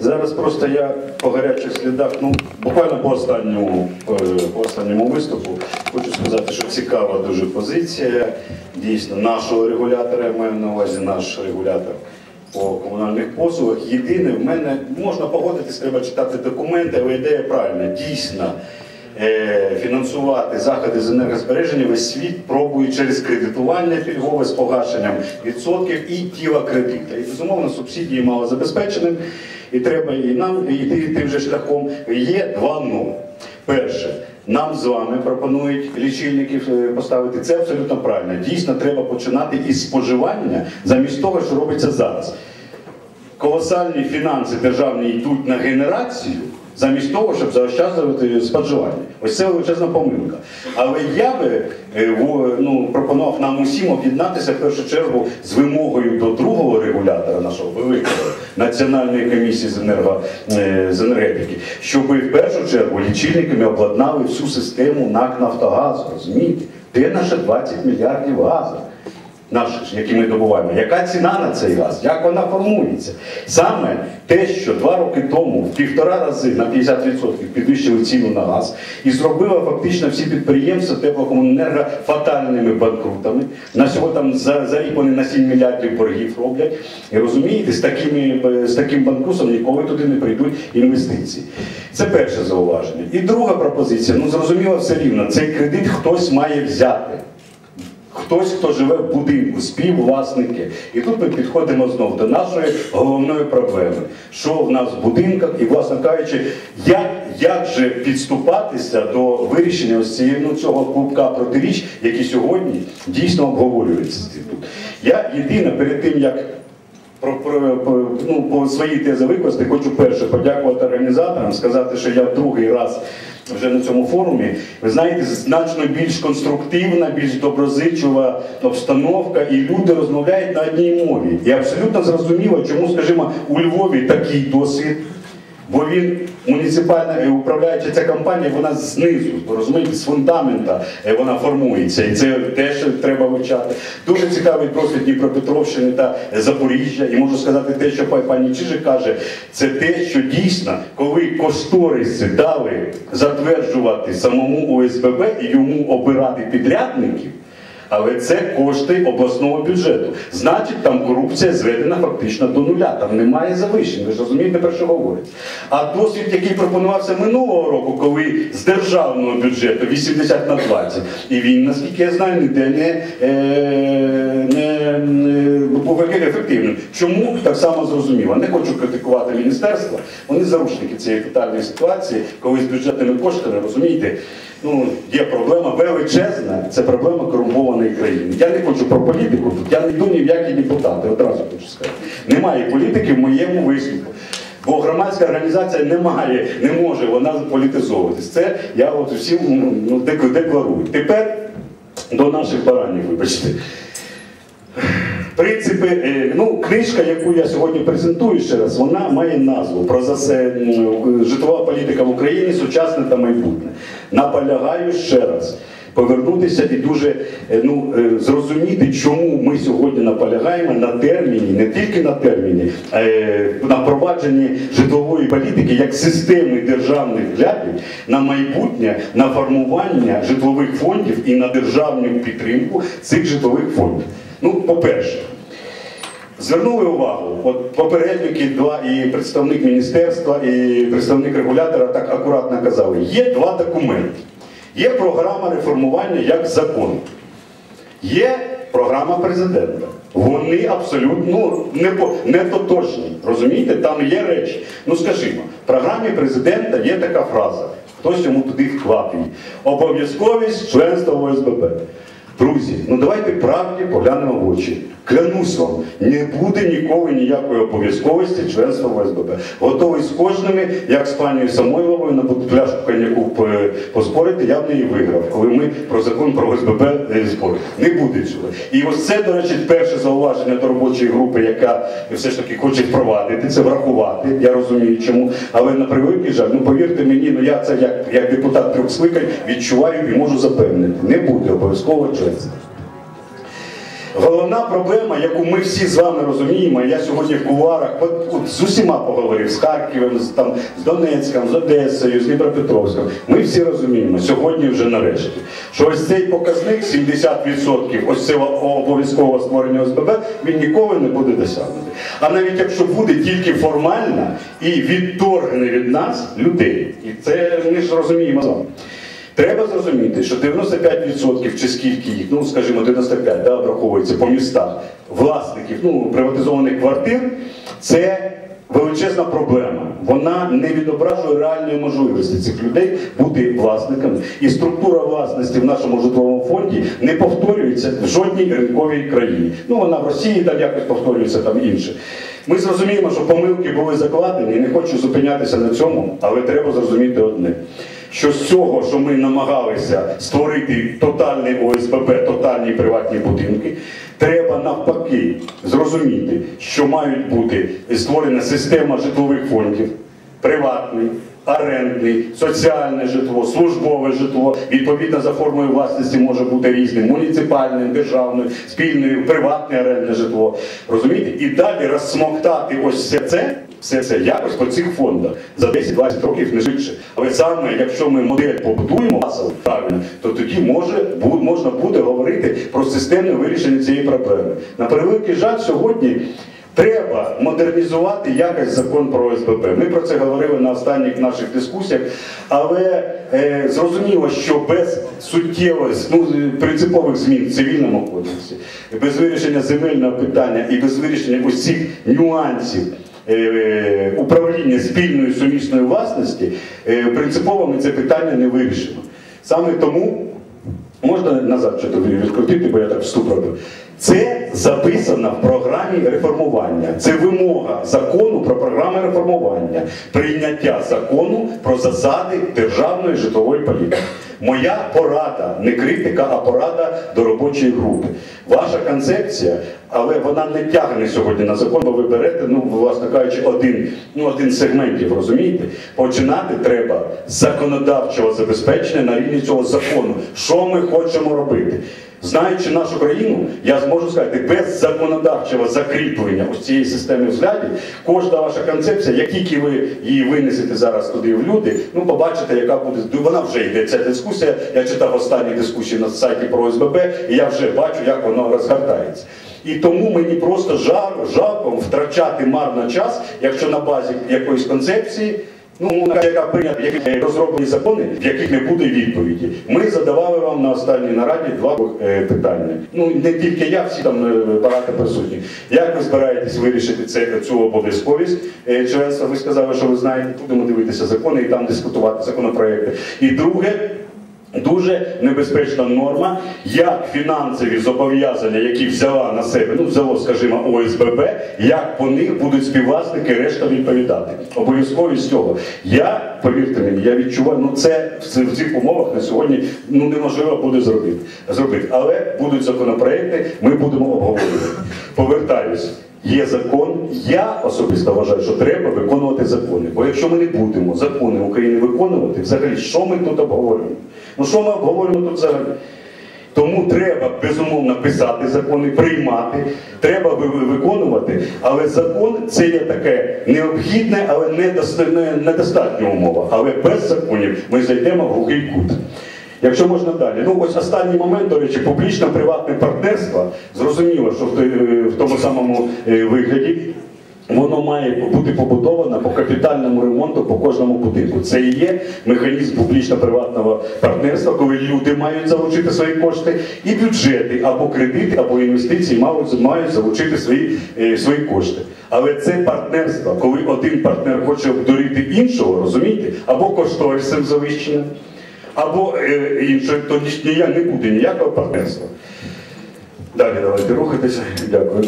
Зараз просто я по гарячих слідах, ну буквально по останньому, е, по останньому виступу, хочу сказати, що цікава дуже позиція дійсно нашого регулятора, я маю на увазі наш регулятор по комунальних послугах. Єдине, в мене можна погодитись, треба читати документи, але ідея правильна. Дійсно, е, фінансувати заходи з енергозбереження весь світ пробує через кредитування пільгове з погашенням відсотків і тіла кредита. І безумовно субсидії малозабезпеченим, і треба і нам йти тим же шляхом. Є два ну. Перше. Нам з вами пропонують лічильників е, поставити це абсолютно правильно. Дійсно, треба починати із споживання замість того, що робиться зараз колосальні фінанси державні йдуть на генерацію, замість того, щоб заощаджувати споживання. Ось це величезна помилка. Але я би е, ну, пропонував нам усім об'єднатися в першу чергу з вимогою до другого регулятора нашого великого національної комісії з, енерго, е, з енергетики, щоб в першу чергу лічильниками обладнали всю систему НАК Нафтогазу. Розумієте? Де наше 20 мільярдів газу? Наших, які ми добуваємо. Яка ціна на цей газ? Як вона формується? Саме те, що два роки тому в півтора рази на 50% підвищили ціну на газ і зробило фактично всі підприємства теплокомуненерго фатальними банкрутами. На сьогодні там за, за рік вони на 7 мільярдів боргів роблять. І розумієте, з, такими, з таким банкрутством ніколи туди не прийдуть інвестиції. Це перше зауваження. І друга пропозиція, ну зрозуміло все рівно, цей кредит хтось має взяти. Хтось, хто живе в будинку, співвласники. І тут ми підходимо знову до нашої головної проблеми. Що в нас в будинках, і, власне кажучи, як, як же підступатися до вирішення ось цієї, ну, цього клубка протиріч, які сьогодні дійсно обговорюються тут. Я єдине перед тим, як про, про, про- ну, по своїй тези викласти, хочу перше подякувати організаторам, сказати, що я другий раз вже на цьому форумі. Ви знаєте, значно більш конструктивна, більш доброзичлива обстановка, і люди розмовляють на одній мові. І абсолютно зрозуміло, чому, скажімо, у Львові такий досвід. Бо він муніципальна е, управляюча ця компанія, вона знизу, розумієте, з фундамента е, вона формується. І це теж треба вивчати. Дуже цікавий досвід Дніпропетровщини та Запоріжжя. І можу сказати те, що па- пані Чижик каже, це те, що дійсно, коли кошториси дали затверджувати самому ОСББ і йому обирати підрядників. Але це кошти обласного бюджету. Значить, там корупція зведена фактично до нуля. Там немає завищень. Ви ж розумієте, про що говорить. А досвід, який пропонувався минулого року, коли з державного бюджету 80 на 20, і він, наскільки я знаю, ніде не, е, не, не був ефективним. Чому так само зрозуміло? Не хочу критикувати міністерство. Вони заручники цієї тотальної ситуації, коли з бюджетними коштами, розумієте, ну, є проблема величезна, це проблема корумпованої країни. Я не хочу про політику, я не йду ні в які депутати, одразу хочу сказати. Немає політики в моєму виступу. Бо громадська організація не має, не може вона політизовуватись. Це я от всім ну, декларую. Тепер до наших баранів, вибачте. Принципи, е, ну, книжка, яку я сьогодні презентую ще раз, вона має назву про засе, житлова політика в Україні, сучасне та майбутнє. Наполягаю ще раз. Повернутися і дуже е, ну, е, зрозуміти, чому ми сьогодні наполягаємо на терміні, не тільки на терміні, а на впровадженні житлової політики як системи державних глядів на майбутнє, на формування житлових фондів і на державну підтримку цих житлових фондів. Ну, по-перше, Звернули увагу, от попередники, два і представник міністерства, і представник регулятора так акуратно казали, є два документи. Є програма реформування як закон, є програма президента. Вони абсолютно ну, не, не тотожні. Розумієте, там є речі. Ну скажімо, в програмі президента є така фраза, хтось йому туди вклав її. Обов'язковість членства ОСББ. Друзі, ну давайте правді поглянемо в очі. Клянусь вам, не буде ніколи ніякої обов'язковості членства в ОСББ. Готовий з кожними, як з пані Самойловою, на пляшку коньяку поспорити, я в неї виграв, коли ми про закон про ОСББ е, спорили. Не буде цього. І ось це, до речі, перше зауваження до робочої групи, яка все ж таки хоче впровадити, це врахувати. Я розумію, чому. Але на превеликий жаль, ну повірте мені, ну я це як, як депутат трьох скликань відчуваю і можу запевнити. Не буде обов'язково членства. Головна проблема, яку ми всі з вами розуміємо, я сьогодні в кулуарах от, от з усіма поговорив, з Харковом, з, там, з Донецьком, з Одесою, з Дніпропетровськом. Ми всі розуміємо, сьогодні вже нарешті, що ось цей показник 70% ось цього обов'язкового створення ОСББ, він ніколи не буде досягнутий. А навіть якщо буде тільки формально і відторгне від нас людей, і це ми ж розуміємо. Треба зрозуміти, що 95% чи скільки їх, ну скажімо, 95, да, враховується по містах власників ну, приватизованих квартир, це величезна проблема. Вона не відображує реальної можливості цих людей бути власниками. І структура власності в нашому житловому фонді не повторюється в жодній ринковій країні. Ну вона в Росії там якось повторюється там інше. Ми зрозуміємо, що помилки були закладені, не хочу зупинятися на цьому, але треба зрозуміти одне що з цього, що ми намагалися створити тотальний ОСББ, тотальні приватні будинки, треба навпаки зрозуміти, що мають бути створена система житлових фондів, приватний, орендний, соціальне житло, службове житло, відповідно за формою власності може бути різним, муніципальним, державним, спільною, приватне орендне житло. Розумієте? І далі розсмоктати ось все це. Все це якось по цих фондах за 10-20 років не швидше. Але саме якщо ми модель побудуємо масово правильно, то тоді може бу- можна буде говорити про системне вирішення цієї проблеми. На превеликий жаль, сьогодні треба модернізувати якось закон про ОСББ. Ми про це говорили на останніх наших дискусіях, але е, зрозуміло, що без суттєвих ну, принципових змін в цивільному кодексі, без вирішення земельного питання і без вирішення усіх нюансів. е, Управління спільної сумісної власності е, принципово ми це питання не вирішимо. Саме тому Можна назад відкрутити, бо я так вступ робив. Це записано в програмі реформування. Це вимога закону про програму реформування, прийняття закону про засади державної житлової політики. Моя порада, не критика, а порада до робочої групи. Ваша концепція, але вона не тягне сьогодні на закон, бо ви берете, ну, власне кажучи, один, ну, один сегментів, розумієте? Починати треба з законодавчого забезпечення на рівні цього закону. Що ми хочемо робити? Знаючи нашу країну, я зможу сказати, без законодавчого закріплення ось цієї системи взглядів, кожна ваша концепція, як тільки ви її винесете зараз туди в люди, ну побачите, яка буде вона вже йде ця дискусія. Я читав останні дискусії на сайті про ОСББ, і я вже бачу, як воно розгортається. І тому мені просто жалко втрачати марно час, якщо на базі якоїсь концепції. Ну, яка прийнята, які розроблені закони, в яких не буде відповіді. Ми задавали вам на останній нараді два е, питання. Ну не тільки я, всі там е, багато присутні. Як ви збираєтесь вирішити це, цю обов'язковість е, членства? Ви сказали, що ви знаєте, будемо дивитися закони і там дискутувати законопроекти. І друге. Дуже небезпечна норма, як фінансові зобов'язання, які взяла на себе, ну взяло, скажімо, ОСББ, як по них будуть співвласники решта відповідати. Обов'язковість цього. Я, повірте мені, я відчуваю, ну це в цих умовах на сьогодні ну неможливо буде зробити. зробити. Але будуть законопроекти, ми будемо обговорювати. Повертаюсь. Є закон. Я особисто вважаю, що треба виконувати закони. Бо якщо ми не будемо закони України виконувати, взагалі що ми тут обговорюємо? Ну що ми обговорюємо тут взагалі? Тому треба безумовно писати закони, приймати, треба ви- ви- виконувати. Але закон це є таке необхідне, але недостатня умова. Але без законів ми зайдемо в глухий кут. Якщо можна далі, ну ось останній момент, до речі, публічно-приватне партнерство. Зрозуміло, що в е, тому самому е, вигляді Воно має бути побудовано по капітальному ремонту по кожному будинку. Це і є механізм публічно-приватного партнерства, коли люди мають залучити свої кошти, і бюджети або кредити, або інвестиції мають, мають залучити свої, е, свої кошти. Але це партнерство, коли один партнер хоче обдурити іншого, розумієте, або кошторисом завищеним, або е, інше, то ні- ніяк не буде ніякого партнерства. Далі давайте рухатися. Дякую.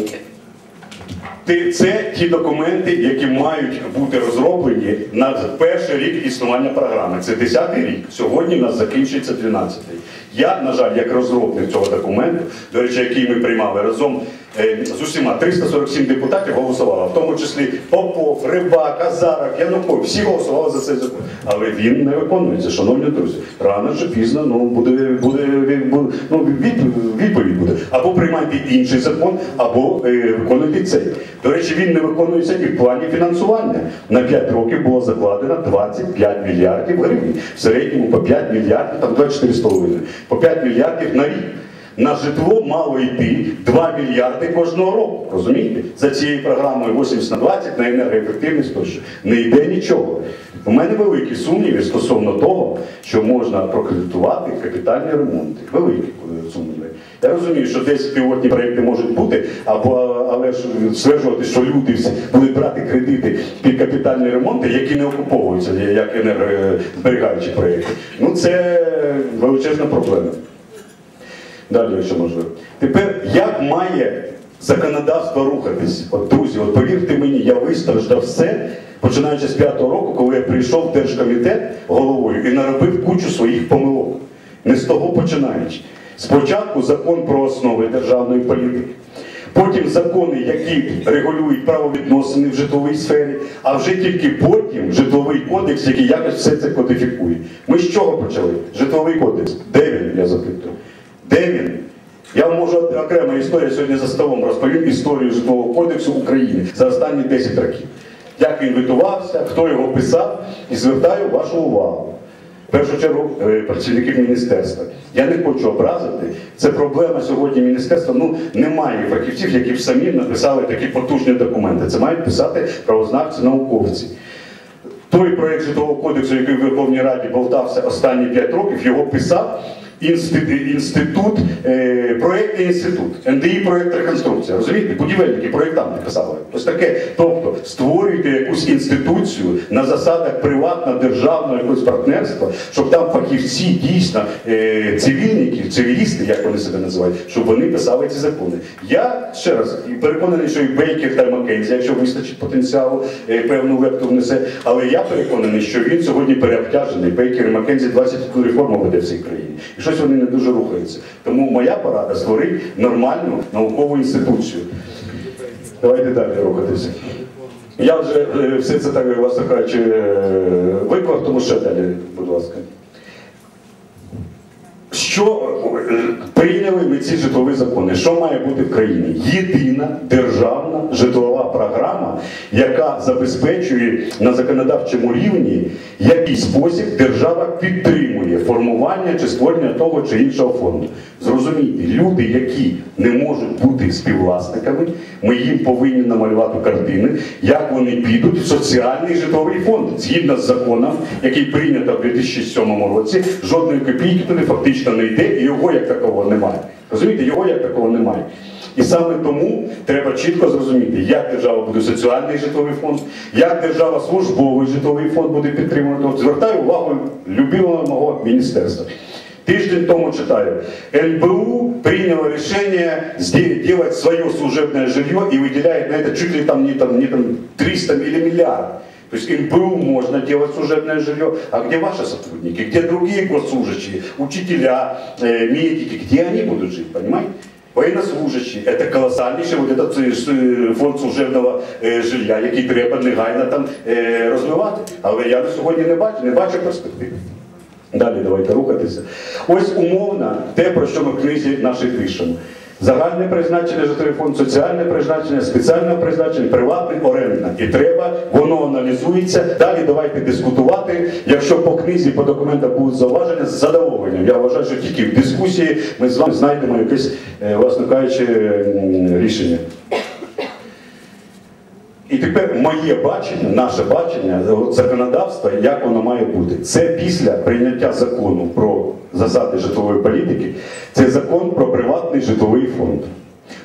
Це ті документи, які мають бути розроблені на перший рік існування програми. Це 10-й рік. Сьогодні в нас закінчується 12-й. Я, на жаль, як розробник цього документу, до речі, який ми приймали разом з усіма 347 депутатів голосувало, в тому числі Попов, Рибак, Азаров, Янукович, всі голосували за цей закон. Але він не виконується, шановні друзі. Рано чи пізно ну, буде, буде, буде ну, відповідь буде. Або приймайте інший закон, або е, виконуйте цей. До речі, він не виконується і в плані фінансування. На 5 років було закладено 25 мільярдів гривень. В середньому по 5 мільярдів, там 24,5. По 5 мільярдів на рік. На житло мало йти 2 мільярди кожного року. Розумієте? За цією програмою 80 на 20 на енергоефективність тощо не йде нічого. У мене великі сумніви стосовно того, що можна прокредитувати капітальні ремонти. Великі сумніви. Я розумію, що десь пілотні проекти можуть бути, або але ж стверджувати, що люди будуть брати кредити під капітальні ремонти, які не окуповуються як енергозберігаючі проекти. Ну це величезна проблема. Далі, якщо можливо. Тепер як має законодавство рухатись? От, друзі, от повірте мені, я вистраждав все, починаючи з п'ятого року, коли я прийшов в держкомітет головою і наробив кучу своїх помилок. Не з того починаючи. Спочатку закон про основи державної політики. Потім закони, які регулюють правовідносини в житловій сфері, а вже тільки потім житловий кодекс, який якось все це кодифікує. Ми з чого почали? Житловий кодекс. Де він, я запитую? Де він? Я вам можу окрема історія сьогодні за столом розповім історію житлового кодексу України за останні 10 років. Як він готувався, хто його писав, і звертаю вашу увагу. В першу чергу е, працівників міністерства. Я не хочу образити. Це проблема сьогодні міністерства. Ну немає фахівців, які б самі написали такі потужні документи. Це мають писати правознавці, науковці. Той проєкт житлового кодексу, який в Верховній Раді болтався останні 5 років, його писав інститут, е, проєктний інститут, НДІ проєкт реконструкція. Розумієте, будівельники, проєктанти писали. Ось таке. Тобто створюйте якусь інституцію на засадах приватно-державного якогось партнерства, щоб там фахівці дійсно е, цивільники, цивілісти, як вони себе називають, щоб вони писали ці закони. Я ще раз переконаний, що і Бейкер та Маккензі, якщо вистачить потенціалу, е, певну лепту внесе. Але я переконаний, що він сьогодні переобтяжений. Бейкер і Маккензі 21 реформу веде в цій країні. Щось вони не дуже рухаються. Тому моя порада створити нормальну наукову інституцію. Давайте далі рухатися. Я вже е, все це так, власне кажучи, е, виклав, тому ще далі, будь ласка. Що прийняли ми ці житлові закони? Що має бути в країні? Єдина державна житлова програма, яка забезпечує на законодавчому рівні, який спосіб держава підтримує формування чи створення того чи іншого фонду. Зрозумійте, люди, які не можуть бути співвласниками, ми їм повинні намалювати картини, як вони підуть в соціальний житловий фонд згідно з законом, який прийнято в 2007 році. Жодної копійки туди фактично не йде, і його як такого немає. Розумієте, його як такого немає. І саме тому треба чітко зрозуміти, як держава буде соціальний житловий фонд, як держава службовий житловий фонд буде підтримувати. Звертаю увагу любимого мого міністерства. Тиждень тому читаю. НБУ приняло решение сделать свое служебное жилье и выделяет на это чуть ли там не, там, не там 300 или миллиард. То есть НБУ можно делать служебное жилье, а где ваши сотрудники, где другие госслужащие, учителя, э, медики, где они будут жить, понимаете? Военнослужащі, це колосальніший вот этот е, фонд служебного жилья, який треба негайно там розвивати. Але я сьогодні не бачу, не бачу перспективи. Далі давайте рухатися. Ось умовно те, про що ми в книзі нашій пишемо. Загальне призначення житловий фонд, соціальне призначення, спеціальне призначення, приватне, орендне. І треба, воно аналізується. Далі давайте дискутувати. Якщо по книзі, по документах будуть зауваження, з задоволенням. Я вважаю, що тільки в дискусії ми з вами знайдемо якесь, е, власне кажучи, рішення. Тепер моє бачення, наше бачення законодавства, як воно має бути. Це після прийняття закону про засади житлової політики, це закон про приватний житловий фонд.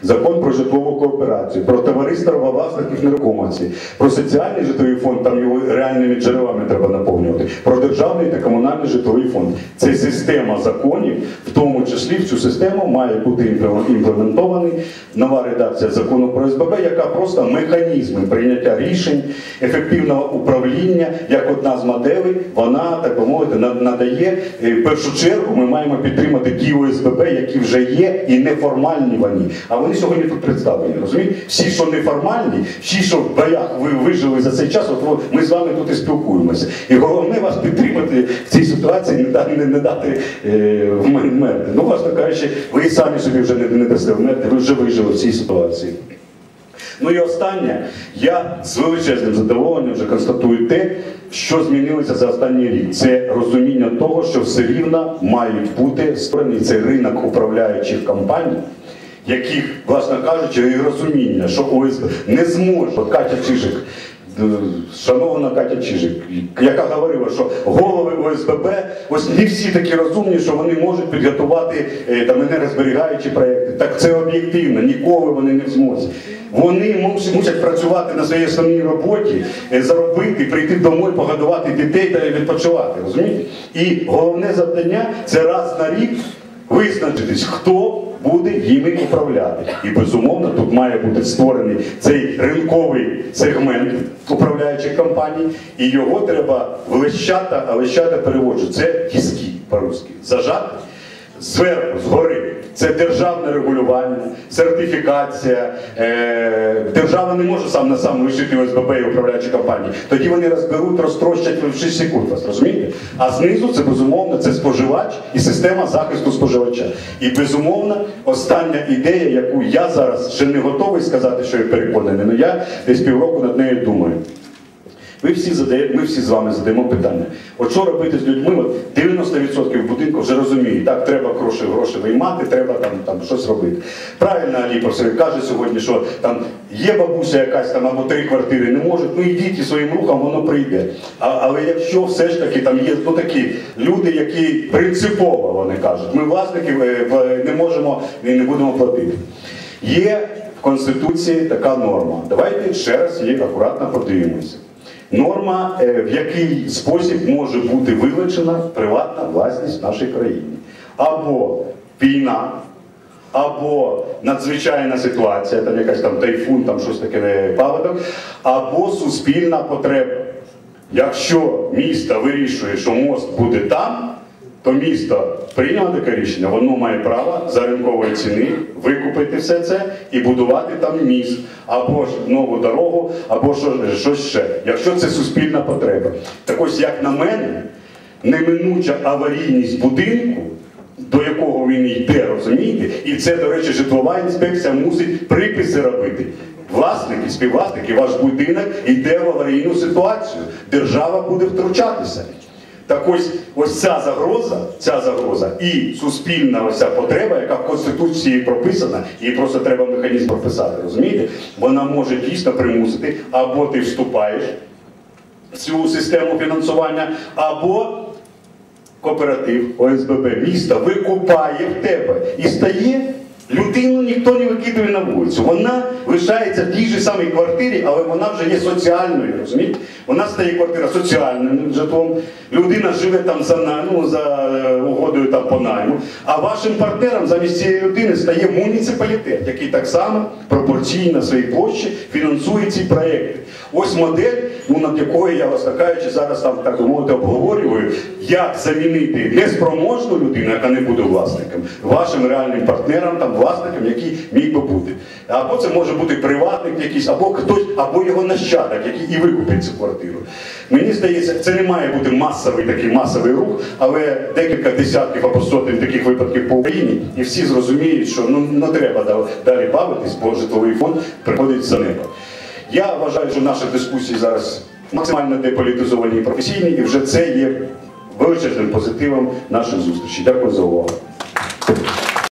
Закон про житлову кооперацію, про товариство власників нерухомості, про соціальний житловий фонд, там його реальними джерелами треба наповнювати, про державний та комунальний житловий фонд. Це система законів, в тому числі в цю систему має бути імплементований нова редакція закону про СББ, яка просто механізми прийняття рішень, ефективного управління, як одна з моделей, вона, так би мовити, надає. В першу чергу ми маємо підтримати ті ОСББ, які вже є, і неформальні вони А вони сьогодні тут представлені. Розумієте? Всі, що неформальні, всі, що в боях ви вижили за цей час, от ми з вами тут і спілкуємося. І головне вас підтримати в цій ситуації, не дати, не, не дати е, вмерти. Ну, власне кажучи, ви самі собі вже не, не дасте вмерти, ви вже вижили в цій ситуації. Ну і останнє, я з величезним задоволенням вже констатую те, що змінилося за останній рік. Це розуміння того, що все рівно мають бути створений цей ринок управляючих компаній, яких, власне кажучи, і розуміння, що ОСБ не зможе. От Катя Чижик, д- шанована Катя Чижик, яка говорила, що голови ОСББ, ось не всі такі розумні, що вони можуть підготувати е, там енергозберігаючі проекти. Так це об'єктивно, ніколи вони не змозі. Вони мусять, мусять працювати на своїй основній роботі, е, заробити, прийти домой, погодувати дітей та відпочивати. Розумієте? І головне завдання це раз на рік визначитись, хто буде їми управляти. І безумовно тут має бути створений цей ринковий сегмент управляючих компаній, і його треба влещата, а лещата переводжу. Це тіски по-русски. Зажати зверху, згори. Це державне регулювання, сертифікація. Е, держава не може сам на сам лишити ОСББ і управляючі компанії. Тоді вони розберуть, розтрощать в 6 секунд вас, розумієте? А знизу це безумовно це споживач і система захисту споживача. І безумовно, остання ідея, яку я зараз ще не готовий сказати, що я переконаний, але я десь півроку над нею думаю. Ви всі задаєте, ми всі з вами задаємо питання. От що робити з людьми? От 90% будинку вже розуміють, так, треба гроші, гроші виймати, треба там, там щось робити. Правильно Алі Просовик каже сьогодні, що там є бабуся якась там або три квартири не можуть, ну йдіть і своїм рухом, воно прийде. А, але якщо все ж таки там є ну, такі люди, які принципово вони кажуть, ми власники е, не можемо і не будемо платити. Є в Конституції така норма. Давайте ще раз її акуратно подивимося. Норма, е, в який спосіб може бути вилучена приватна власність в нашій країні. Або війна, або надзвичайна ситуація, там якась там тайфун, там щось таке не паводок, або суспільна потреба. Якщо місто вирішує, що мост буде там, то місто прийняло таке рішення, воно має право за ринкової ціни викупити все це і будувати там міст, або ж нову дорогу, або що- щось ще, якщо це суспільна потреба. Так ось, як на мене, неминуча аварійність будинку, до якого він йде, розумієте, і це, до речі, житлова інспекція мусить приписи робити. Власники, співвласники, ваш будинок йде в аварійну ситуацію. Держава буде втручатися. Так ось ось ця загроза, ця загроза і суспільна ось ця потреба, яка в Конституції прописана, її просто треба механізм прописати, розумієте? Вона може дійсно примусити, або ти вступаєш в цю систему фінансування, або кооператив ОСББ міста викупає в тебе і стає. Людину ніхто не викидує на вулицю. Вона лишається в тій же самій квартирі, але вона вже є соціальною. розумієте? Вона стає квартира соціальним житлом. Людина живе там за на- ну, за е, угодою там по найму. А вашим партнером замість цієї людини стає муніципалітет, який так само пропорційно своїй площі фінансує ці проекти. Ось модель, ну, над якою я вас кажучи, зараз там так мовити обговорюю, як замінити неспроможну людину, яка не буде власником, вашим реальним партнером, там власником, який міг би бути. Або це може бути приватник якийсь, або хтось, або його нащадок, який і викупить цю квартиру. Мені здається, це не має бути масовий такий масовий рух, але декілька десятків або сотень таких випадків по Україні, і всі зрозуміють, що ну не треба далі бавитись, бо житловий фонд приходить за небо. Я вважаю, що наші дискусії зараз максимально деполітизовані і професійні, і вже це є величезним позитивом наших зустрічей. Дякую за увагу.